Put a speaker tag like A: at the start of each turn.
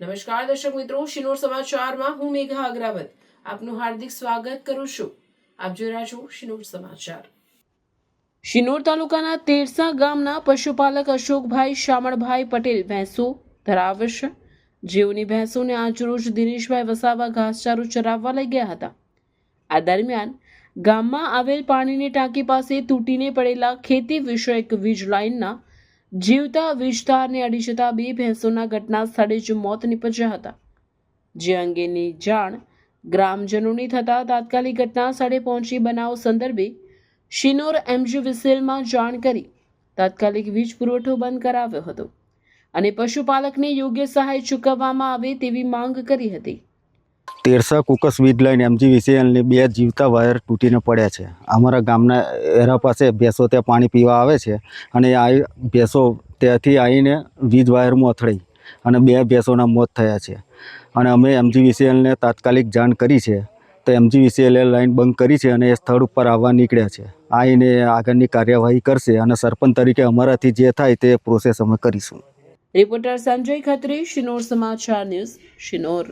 A: નમસ્કાર દર્શક મિત્રો, શિનોર સમાચારમાં હું મેઘા અગ્રાવત. આપનું હાર્દિક સ્વાગત કરું છું. આપ જોઈ રહ્યા છો શિનોર સમાચાર. શિનોર તાલુકાના તેરસા ગામના પશુપાલક અશોકભાઈ શામળભાઈ પટેલ ભેંસો ધરાવે છે જેઓની ભેંસોને આજરોજ દિનેશભાઈ વસાવા ઘાસચારો ચરાવવા લઈ ગયા હતા. આ દરમિયાન ગામમાં આવેલ પાણીની ટાંકી પાસે તૂટીને પડેલા ખેતી વિષયક વીજ લાઇનના જીવતા વીજતારને અડી જતા બે ભેંસોના ઘટના સ્થળે જ મોત નીપજ્યા હતા. જે અંગેની જાણ ગ્રામજનોની થતાં તાત્કાલિક ઘટના સ્થળે પહોંચી બનાવ સંદર્ભે શિનોર એમજી વિસેલમાં જાણ કરી તાત્કાલિક વીજ પુરવઠો બંધ કરાવ્યો હતો અને પશુપાલકને યોગ્ય સહાય ચૂકવવામાં આવે તેવી માંગ કરી હતી.
B: તેરસા કુકસ વીજ લાઈન એમજી વિસીએલની બે જીવતા વાયર તૂટીને પડ્યા છે. અમારા ગામના એરા પાસે ભેંસો ત્યાં પાણી પીવા આવે છે અને આ ભેંસો ત્યાંથી આવીને વીજ વાયરમાં અથડાઈ અને બે ભેંસોના મોત થયા છે. અને અમે એમજી વિસીએલને તાત્કાલિક જાણ કરી છે. તો એમજી વિસીએલે લાઈન બંધ કરી છે અને એ સ્થળ ઉપર આવવા નીકળ્યા છે. આવીને આગળની કાર્યવાહી કરશે અને સરપંચ તરીકે અમારાથી જે થાય તે પ્રોસેસ અમે કરીશું.
A: રિપોર્ટર સંજય ખત્રી, શિનોર સમાચાર ન્યૂઝ, શિનોર.